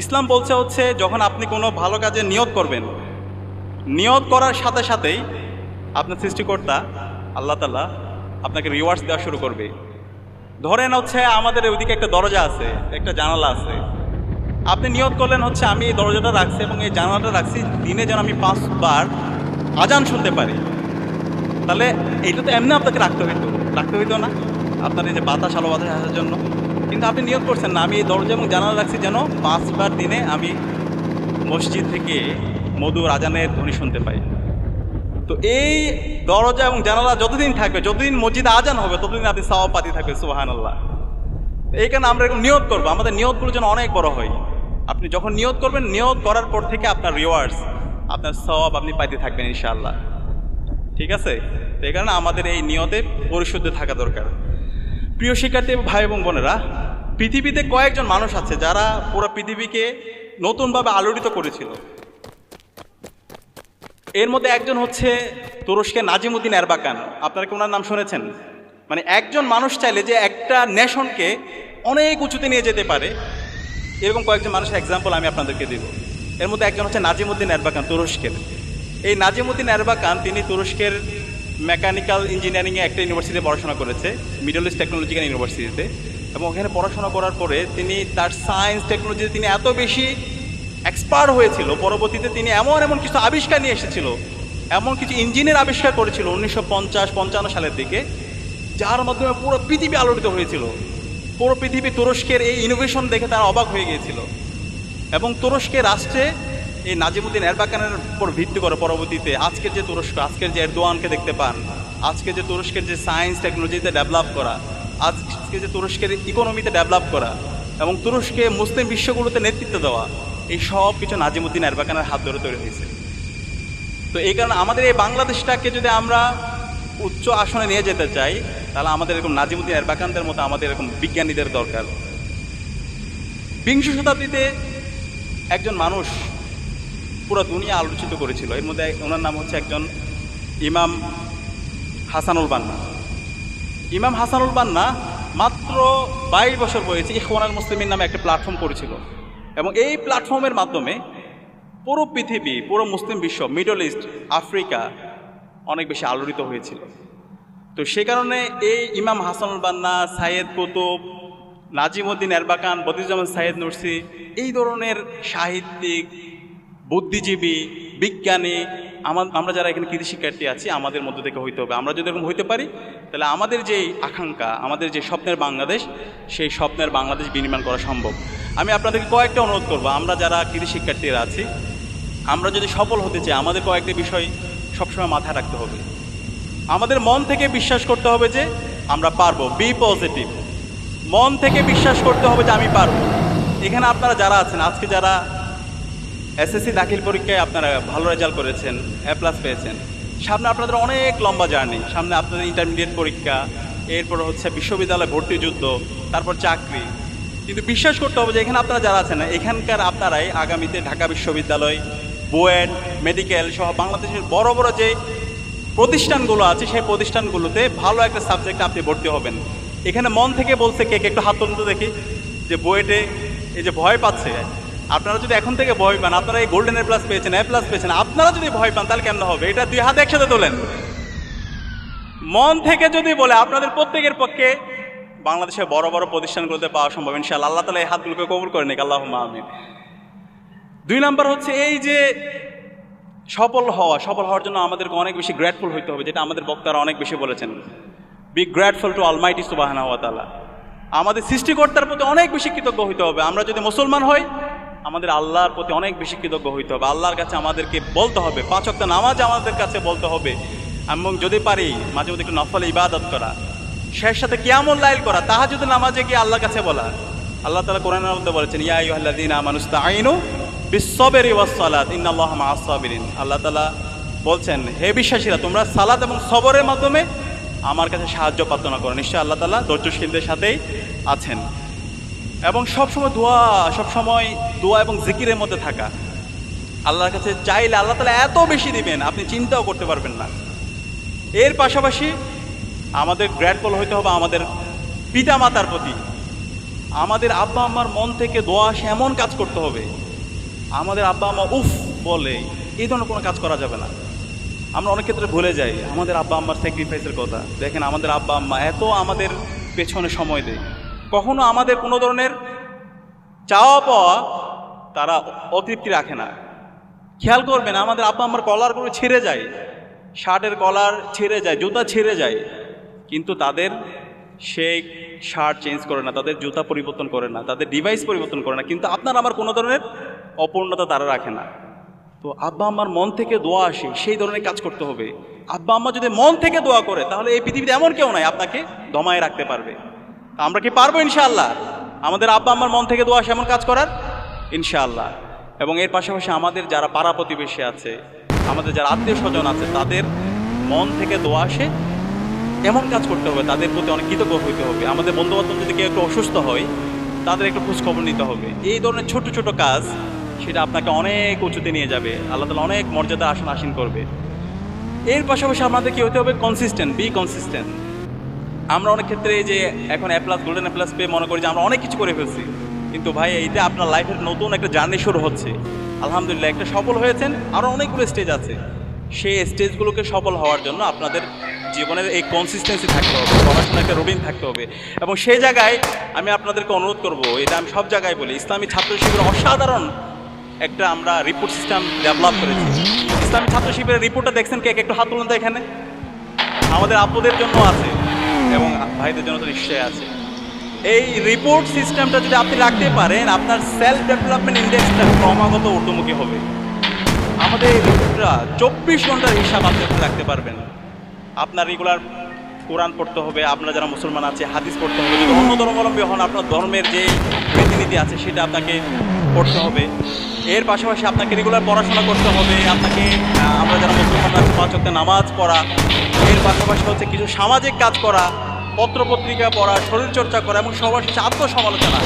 ইসলাম বলছে হচ্ছে, যখন আপনি কোনো ভালো কাজে নিয়ত করবেন নিয়ত করার সাথে সাথেই আপনার সৃষ্টিকর্তা, আল্লাহ তালা আপনাকে রিওয়ার্ডস দেওয়া শুরু করবে। ধরেন হচ্ছে, আমাদের ওইদিকে একটা দরজা আছে, একটা জানালা আছে। আপনি নিয়ত করলেন হচ্ছে, আমি এই দরজাটা রাখছি এবং এই জানালাটা রাখছি, দিনে যেন আমি পাঁচবার আজান শুনতে পারি। তাহলে এইটা তো এমনি আপনাকে রাখতে হইতো। রাখতে হইতো না। আপনার এই যে বাতাস, আলো বাতাস আসার জন্য। কিন্তু আপনি নিয়োগ করছেন না। আমি এই দরজা এবং জানালা রাখছি যেন পাঁচবার দিনে আমি মসজিদ থেকে মধুর আজানের ধ্বনি শুনতে পাই। তো এই দরজা এবং জানালা যতদিন থাকবে, যতদিন মসজিদে আজান হবে, ততদিন আপনি সাওয়া পাতি থাকবে সুবাহান আল্লাহ এই কারণে আমরা এরকম নিয়োগ করব। আমাদের নিয়োগগুলো যেন অনেক বড় হয়। আপনি যখন নিয়োগ করবেন, নিয়োগ করার পর থেকে আপনার রিওয়ার্ডস আপনার সব আপনি পাইতে থাকবেন ইনশাআল্লাহ। ঠিক আছে? তো এই কারণে আমাদের এই নিয়তে পরিশুদ্ধ থাকা দরকার। প্রিয় শিক্ষার্থী ভাই এবং বোনেরা, পৃথিবীতে কয়েকজন মানুষ আছে যারা পুরো পৃথিবীকে নতুনভাবে আলোড়িত করেছিল। এর মধ্যে একজন হচ্ছে তুরস্কের নাজিমুদ্দিন এরবাকান। আপনারা কি ওনার নাম শুনেছেন? মানে একজন মানুষ চাইলে যে একটা নেশনকে অনেক উঁচুতে নিয়ে যেতে পারে। এরকম কয়েকজন মানুষের এক্সাম্পল আমি আপনাদেরকে দিব। এর মধ্যে একজন হচ্ছে নাজিমুদ্দিন এরবাকান, তুরস্কের। এই নাজিমুদ্দিন এরবাকান, তিনি তুরস্কের মেকানিক্যাল ইঞ্জিনিয়ারিংয়ে একটা ইউনিভার্সিটিতে পড়াশোনা করেছে, মিডল ইস্ট টেকনোলজিক্যাল ইউনিভার্সিটিতে। এবং ওখানে পড়াশোনা করার পরে তিনি তার সায়েন্স টেকনোলজিতে তিনি এত বেশি এক্সপার্ট হয়েছিল, পরবর্তীতে তিনি এমন এমন কিছু আবিষ্কার নিয়ে এসেছিল, এমন কিছু ইঞ্জিনের আবিষ্কার করেছিল উনিশশো পঞ্চাশ, পঞ্চান্ন সালের দিকে, যার মাধ্যমে পুরো পৃথিবী আলোড়িত হয়েছিল। পুরো পৃথিবী তুরস্কের এই ইনোভেশন দেখে তারা অবাক হয়ে গিয়েছিল। এবং তুরস্কের রাষ্ট্রে এই নাজিমুদ্দিন এরবাকানের উপর ভিত্তি করে পরবর্তীতে আজকের যে তুরস্ক, আজকের যে এরদোয়ানকে দেখতে পান, আজকে যে তুরস্কের যে সায়েন্স টেকনোলজিতে ডেভেলপ করা, আজকে যে তুরস্কের ইকোনমিতে ডেভেলপ করা এবং তুরস্কে মুসলিম বিশ্বগুলোতে নেতৃত্ব দেওয়া, এই সব কিছু নাজিমুদ্দিন এরবাকানের হাত ধরে তৈরি হয়েছে। তো এই কারণে আমাদের এই বাংলাদেশটাকে যদি আমরা উচ্চ আসনে নিয়ে যেতে চাই, তাহলে আমাদের এরকম নাজিমুদ্দিন এরবাকানদের মতো আমাদের এরকম বিজ্ঞানীদের দরকার। বিংশ শতাব্দীতে একজন মানুষ পুরো দুনিয়া আলোচিত করেছিল। এর মধ্যে ওনার নাম হচ্ছে একজন ইমাম হাসানুল বান্না। ইমাম হাসানুল বান্না মাত্র বাইশ বছর বয়সে ইখওয়ানাল মুসলিমের নামে একটা প্ল্যাটফর্ম করেছিল। এবং এই প্ল্যাটফর্মের মাধ্যমে পুরো পৃথিবী, পুরো মুসলিম বিশ্ব মিডল ইস্ট আফ্রিকা অনেক বেশি আলোড়িত হয়েছিল। তো সে কারণে এই ইমাম Hasanul Banna, Sayyid Qutb, Nazimuddin Erbakan, Bediuzzaman Sayyid Nursi এই ধরনের সাহিত্যিক বুদ্ধিজীবী, বিজ্ঞানী আমার আমরা যারা এখানে কৃষি শিক্ষার্থী আছি, আমাদের মধ্যে থেকে হইতে হবে। আমরা যদি এরকম হইতে পারি, তাহলে আমাদের যে আকাঙ্ক্ষা, আমাদের যে স্বপ্নের বাংলাদেশ, সেই স্বপ্নের বাংলাদেশ বিনির্মাণ করা সম্ভব। আমি আপনাদেরকে কয়েকটা অনুরোধ করব। আমরা যারা কৃষি শিক্ষার্থীরা আছি, আমরা যদি সফল হতে চাই, আমাদের কয়েকটি বিষয় সবসময় মাথায় রাখতে হবে। আমাদের মন থেকে বিশ্বাস করতে হবে যে আমরা পারব। Be positive. মন থেকে বিশ্বাস করতে হবে যে আমি পারব। এখানে আপনারা যারা আছেন, আজকে যারা এসএসসি দাখিল পরীক্ষায় আপনারা ভালো রেজাল্ট করেছেন এ প্লাস পেয়েছেন। সামনে আপনাদের অনেক লম্বা জার্নি সামনে আপনাদের ইন্টারমিডিয়েট পরীক্ষা, এরপর হচ্ছে বিশ্ববিদ্যালয় ভর্তি যুদ্ধ, তারপর চাকরি। কিন্তু বিশ্বাস করতে হবে যে এখানে আপনারা যারা আছেন, এখানকার আপনারাই আগামীতে ঢাকা বিশ্ববিদ্যালয়, বুয়েট, মেডিকেল সহ বাংলাদেশের বড় বড় যে প্রতিষ্ঠানগুলো আছে, সেই প্রতিষ্ঠানগুলোতে ভালো একটা সাবজেক্টে আপনি ভর্তি হবেন। এখানে মন থেকে বলছে কে কে? একটু হাত তুলতে দেখি। যে বুয়েটে এই যে ভয় পাচ্ছে আপনারা যদি এখন থেকে ভয় পান, আপনারা এই গোল্ডেন প্লাস পেয়েছেন এ প্লাস পেয়েছেন, আপনারা যদি ভয় পান, তাহলে কেমন হবে? এটা দুই হাতে একসাথে তোলেন। মন থেকে যদি বলে, আপনাদের প্রত্যেকের পক্ষে বাংলাদেশের বড় বড় প্রতিষ্ঠানগুলোতে পাওয়া সম্ভব। ইনশাআল্লাহ, আল্লাহ তালা এই হাতগুলোকে কবুল করে নিক। আল্লাহ আমিন। দুই নাম্বার হচ্ছে এই যে সফল হওয়া। সফল হওয়ার জন্য আমাদেরকে অনেক বেশি গ্রেটফুল হইতে হবে, যেটা আমাদের বক্তারা অনেক বেশি বলেছেন। বি গ্রেটফুল টু অলমাইটি সুবাহানা ওয়া তাআলা। আমাদের সৃষ্টিকর্তার প্রতি অনেক বেশি কৃতজ্ঞ হইতে হবে। আমরা যদি মুসলমান হই আমাদের আল্লাহর প্রতি অনেক বেশি কৃতজ্ঞ হইতে হবে। আল্লাহর কাছে আমাদেরকে বলতে হবে। পাঁচ অক্ট নামাজ আমাদের কাছে বলতে হবে। এবং যদি পারি, মাঝে মধ্যে একটু নফল ইবাদত করা। শেষ সাথে কিয়ামুল লাইল করা তাহা যদি নামাজে গিয়ে আল্লাহর কাছে বলা। আল্লাহ তালা কোরআনের মধ্যে বলেছেন, ইয়া ইউহাল্লাদিন আমানুস্তা আইনু বিশ্ববের ওয়াসালাত ইন্নাল্লাহ আল্লাহ তালা বলছেন, হে বিশ্বাসীরা, তোমরা সালাত এবং সবরের মাধ্যমে আমার কাছে সাহায্য প্রার্থনা করো। নিশ্চয়ই আল্লাহ তালা ধৈর্যশীলদের সাথেই আছেন। এবং সবসময় দোয়া, সবসময় দোয়া এবং জিকিরের মধ্যে থাকা। আল্লাহর কাছে চাইলে আল্লাহ তালা এত বেশি দিবেন, আপনি চিন্তাও করতে পারবেন না। এর পাশাপাশি আমাদের গ্র্যাটফুল হইতে হবে আমাদের পিতা মাতার প্রতি। আমাদের আব্বা আম্মার মন থেকে দোয়া আসে এমন কাজ করতে হবে। আমাদের আব্বা আম্মা উফ বলে, এই ধরনের কোনো কাজ করা যাবে না। আমরা অনেক ক্ষেত্রে ভুলে যাই, আমাদের আব্বা আম্মার স্যাক্রিফাইসের কথা। দেখেন আমাদের আব্বা আম্মা এত আমাদের পেছনে সময় দেয়। কখনো আমাদের কোনো ধরনের চাওয়া পাওয়া তারা অতৃপ্তি রাখে না। খেয়াল করবেন, আমাদের আব্বা আমার কলারগুলো ছিঁড়ে যায়, শার্টের কলার ছিঁড়ে যায়, জুতা ছিঁড়ে যায়, কিন্তু তাদের সেই শার্ট চেঞ্জ করে না, তাদের জুতা পরিবর্তন করে না, তাদের ডিভাইস পরিবর্তন করে না, কিন্তু আপনার আমার কোনো ধরনের অপূর্ণতা তারা রাখে না। তো আব্বা আম্মার মন থেকে দোয়া আসে, সেই ধরনের কাজ করতে হবে। আব্বা আম্মা যদি মন থেকে দোয়া করে, তাহলে এই পৃথিবীতে এমন কেউ নাই আপনাকে দমায় রাখতে পারবে। আমরা কি পারব ইনশাআল্লাহ? আমাদের আব্বা আম্মার মন থেকে দোয়া আসে এমন কাজ করার? ইনশাআল্লাহ। এবং এর পাশাপাশি আমাদের যারা পাড়া প্রতিবেশী আছে, আমাদের যারা আত্মীয় স্বজন আছে, তাদের মন থেকে দোয়া আসে। এমন কাজ করতে হবে, তাদের প্রতি অনেক কৃতজ্ঞ হইতে হবে। আমাদের বন্ধু বান্ধব যদি কেউ একটু অসুস্থ হয়, তাদের একটু খোঁজখবর নিতে হবে। এই ধরনের ছোট ছোট কাজ, সেটা আপনাকে অনেক উঁচুতে নিয়ে যাবে। আল্লাহ তালা অনেক মর্যাদা আসন আসীন করবে। এর পাশাপাশি আমাদের কি হতে হবে কনসিস্টেন্ট বি কনসিস্টেন্ট আমরা অনেক ক্ষেত্রে যে এখন A plus plus golden A plus পেয়ে মনে করি যে আমরা অনেক কিছু করে ফেলছি। কিন্তু ভাই এইটা আপনার লাইফের নতুন একটা জার্নি শুরু হচ্ছে, আলহামদুলিল্লাহ, একটা সফল হয়েছেন আরও অনেকগুলো স্টেজ আছে। সেই স্টেজগুলোকে সফল হওয়ার জন্য আপনাদের জীবনের এই কনসিস্টেন্সি থাকতে হবে, পড়াশোনার একটা রুটিন থাকতে হবে। এবং সেই জায়গায় আমি আপনাদেরকে অনুরোধ করব, এটা আমি সব জায়গায় বলি, ইসলামী ছাত্র শিবিরের অসাধারণ একটা আমরা রিপোর্ট সিস্টেম ডেভেলপ করেছি। ইসলামী ছাত্র শিবিরের রিপোর্টটা দেখছেন কে একটু হাত তুলুন এখানে। আমাদের আপুদের জন্য আছে, এবং ভাইদের জন্য তো নিশ্চয়ই আছে। এই রিপোর্ট সিস্টেমটা যদি আপনি রাখতে পারেন, আপনার সেলফ ডেভেলপমেন্ট ইন্ডেক্সটা ক্রমাগত ঊর্ধ্বমুখী হবে। আমাদের এই রিপোর্টটা চব্বিশ ঘণ্টার হিসাব আপনি রাখতে পারবেন। আপনার রেগুলার কোরআন পড়তে হবে, আপনারা যারা মুসলমান আছে, হাদিস পড়তে হবে, যদি অন্য ধর্মাবলম্বী হন, আপনার ধর্মের যে রীতিনীতি আছে, সেটা আপনাকে পড়তে হবে। এর পাশাপাশি আপনাকে রেগুলার পড়াশোনা করতে হবে, আপনাকে আমরা যারা মুসলমান আছে পাঁচ নামাজ পড়া, এর পাশাপাশি হচ্ছে কিছু সামাজিক কাজ করা পত্রপত্রিকা পড়া, শরীরচর্চা করা এবং সবার শেষে সমালোচনা।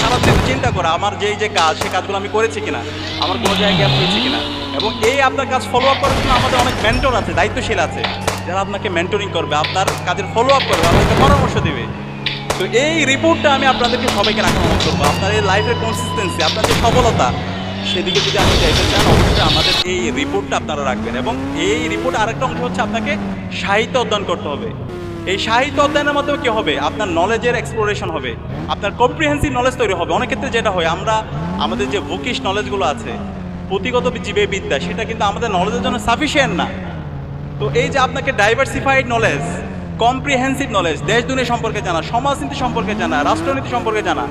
সারাদিন চিন্তা করা, আমার যেই যে কাজ সেই কাজগুলো আমি করেছি কিনা, আমার কোনো জায়গায় গ্যাপ হয়েছে কিনা। এবং এই আপনার কাজ ফলো আপ করার জন্য আমাদের অনেক মেন্টর আছে, দায়িত্বশীল আছে, যারা আপনাকে মেন্টরিং করবে, আপনার কাজের ফলো আপ করবে, আপনাকে পরামর্শ দেবে। তো এই রিপোর্টটা আমি আপনাদেরকে সবাইকে রাখা অনুরোধ করব। আপনার এই লাইফের কনসিস্টেন্সি আপনার যে সফলতা, সেদিকে যদি আপনি চাইতে চান, অবশ্যই আমাদের এই রিপোর্টটা আপনারা রাখবেন। এবং এই রিপোর্ট আরেকটা অংশ হচ্ছে আপনাকে সাহিত্য অধ্যয়ন করতে হবে। এই সাহিত্য অধ্যয়নের মাধ্যমে কী হবে? আপনার নলেজের এক্সপ্লোরেশন হবে। আপনার কম্প্রিহেন্সিভ নলেজ তৈরি হবে। অনেক ক্ষেত্রে যেটা হয়, আমরা আমাদের যে বুকিশ নলেজগুলো আছে, পুঁথিগত জীবে বিদ্যা, সেটা কিন্তু আমাদের নলেজের জন্য সাফিসিয়েন্ট না। তো এই যে আপনাকে ডাইভার্সিফাইড নলেজ কম্প্রিহেন্সিভ নলেজ দেশ, দুনিয়া সম্পর্কে জানা, সমাজনীতি সম্পর্কে জানা, রাষ্ট্রনীতি সম্পর্কে জানা,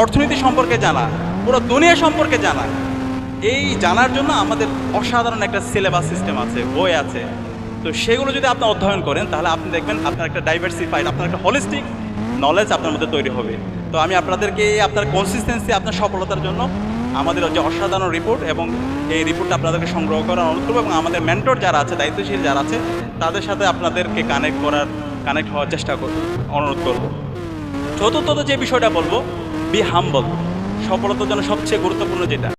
অর্থনীতি সম্পর্কে জানা, পুরো দুনিয়া সম্পর্কে জানা, এই জানার জন্য আমাদের অসাধারণ একটা সিলেবাস সিস্টেম আছে, বই আছে। তো সেগুলো যদি আপনি অধ্যয়ন করেন, তাহলে আপনি দেখবেন আপনার একটা ডাইভার্সিফাইড আপনার একটা হলিস্টিক নলেজ আপনার মধ্যে তৈরি হবে। তো আমি আপনাদেরকে আপনার কনসিস্টেন্সি আপনার সফলতার জন্য আমাদের যে অসাধারণ রিপোর্ট এবং এই রিপোর্টটা আপনাদেরকে সংগ্রহ করার অনুরোধ করব এবং আমাদের মেন্টর যারা আছে, দায়িত্বশীল যারা আছে, তাদের সাথে আপনাদেরকে কানেক্ট করার কানেক্ট হওয়ার চেষ্টা করব, অনুরোধ করব। চতুর্থত যে বিষয়টা বলব বি হাম্বল সফলতার জন্য সবচেয়ে গুরুত্বপূর্ণ যেটা।